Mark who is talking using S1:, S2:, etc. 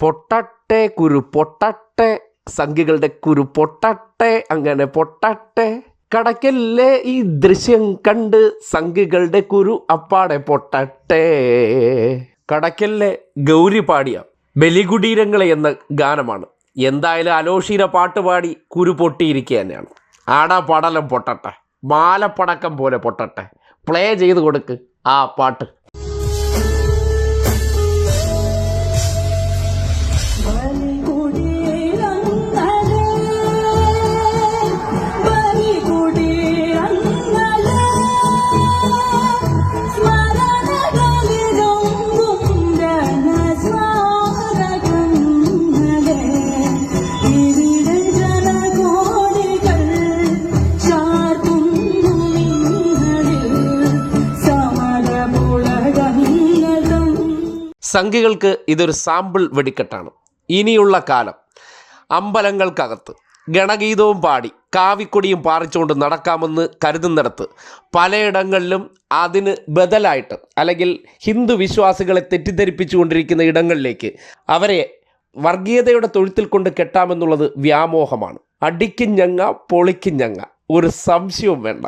S1: പൊട്ടട്ടെ കുരു പൊട്ടട്ടെ. സംഖ്യകളുടെ കുരു പൊട്ടട്ടെ. അങ്ങനെ പൊട്ടട്ടെ. കടക്കല്ലേ ഈ ദൃശ്യം കണ്ട് സംഖ്യകളുടെ കുരു അപ്പാടെ പൊട്ടട്ടെ. കടക്കല്ലേ ഗൗരി പാടിയ ബലികുടീരങ്ങളെ എന്ന ഗാനമാണ്. എന്തായാലും അലോഷീര പാട്ട് പാടി കുരു പൊട്ടിയിരിക്കുക തന്നെയാണ്. ആടാ പടലം പൊട്ടട്ടെ. മാലപ്പടക്കം പോലെ പൊട്ടട്ടെ. പ്ലേ ചെയ്ത് കൊടുക്ക് ആ പാട്ട്. സംഖ്യകൾക്ക് ഇതൊരു സാമ്പിൾ വെടിക്കെട്ടാണ്. ഇനിയുള്ള കാലം. അമ്പലങ്ങൾക്കകത്ത് ഗണഗീതവും പാടി കാവിക്കൊടിയും പാറിച്ചുകൊണ്ട് നടക്കാമെന്ന് കരുതുന്നിടത്ത് പലയിടങ്ങളിലും അതിന് ബദലായിട്ട് അല്ലെങ്കിൽ ഹിന്ദു വിശ്വാസികളെ തെറ്റിദ്ധരിപ്പിച്ചുകൊണ്ടിരിക്കുന്ന ഇടങ്ങളിലേക്ക് അവരെ വർഗീയതയുടെ തൊഴുത്തിൽ കൊണ്ട് കെട്ടാമെന്നുള്ളത് വ്യാമോഹമാണ്. അടിക്കും ഞങ്ങ പൊളിക്കും ഞങ്ങ ഒരു സംശയവും വേണ്ട.